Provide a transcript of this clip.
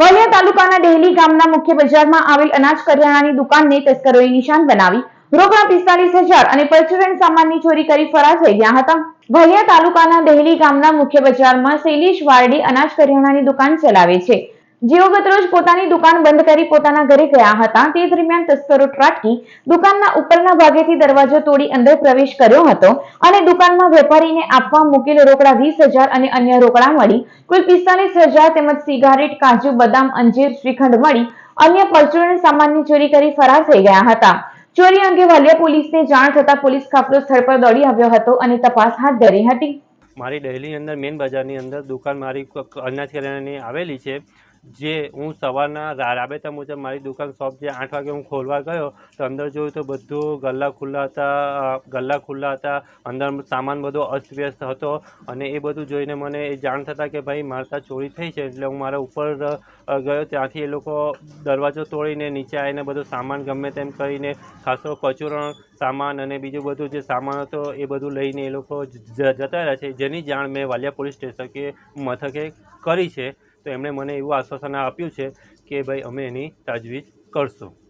વાલિયા તાલુકાના ડેહલી ગામના મુખ્ય બજારમાં આવેલ અનાજ કરિયાણાની દુકાનને તસ્કરોએ નિશાન બનાવી રોકડા પિસ્તાલીસ હજાર અને પરચુરણ સામાનની ચોરી કરી ફરાર થઈ ગયા હતા. વાલિયા તાલુકાના ડેહલી ગામના મુખ્ય બજારમાં શૈલેષ વારડી અનાજ કરિયાણાની દુકાન ચલાવે છે. જેઓ ગતરોજ પોતાની દુકાન બંધ કરી પોતાના ઘરે ગયા હતા. તે દરમિયાન તસ્કરો ત્રાટકી દુકાનના ઉપરના ભાગેથી દરવાજો તોડી અંદર પ્રવેશ કર્યો હતો અને દુકાનમાં વેપારીને આપવા મૂકેલ રોકડા વીસ અને અન્ય રોકડા મળી. કુલ પિસ્તાલીસ તેમજ સિગારેટ, કાજુ, બદામ, અંજીર, શ્રીખંડ મળી. અન્ય પરચુરણ સામાનની ચોરી કરી ફરાર થઈ ગયા હતા. ચોરી અંગે વાલિયા પોલીસને જાણ થતા પોલીસ કાફલો સ્થળ પર દોડી આવ્યો હતો અને તપાસ હાથ ધરી હતી. મારી ડેલીની અંદર મેન બજારની અંદર દુકાન મારી અનાજ કરિયાણાની આવેલી છે. જે હું સવારના રાબેતા મુજબ મારી દુકાન શોપ જે આઠ વાગે હું ખોલવા ગયો, તો અંદર જોયું તો બધું ગલ્લા ખુલ્લા હતા ગલ્લા ખુલ્લા હતા, અંદર સામાન બધો અસ્તવ્યસ્ત હતો અને એ બધું જોઈને મને એ જાણ થતાં કે ભાઈ મારતા ચોરી થઈ છે, એટલે હું મારા ઉપર ગયો. ત્યાંથી એ લોકો દરવાજો તોડીને નીચે આવીને બધો સામાન ગમે તેમ કરીને, ખાસો કચુરણ સામાન અને બીજું બધું જે સામાન હતો એ બધું લઈને એ લોકો જતા રહ્યા છે. જેની જાણ મેં વાલિયા પોલીસ સ્ટેશન કે મથકે કરી છે. તો એમણે મને એવું આશ્વાસન આપ્યું છે કે ભાઈ અમે એની તાજવીજ કરશું.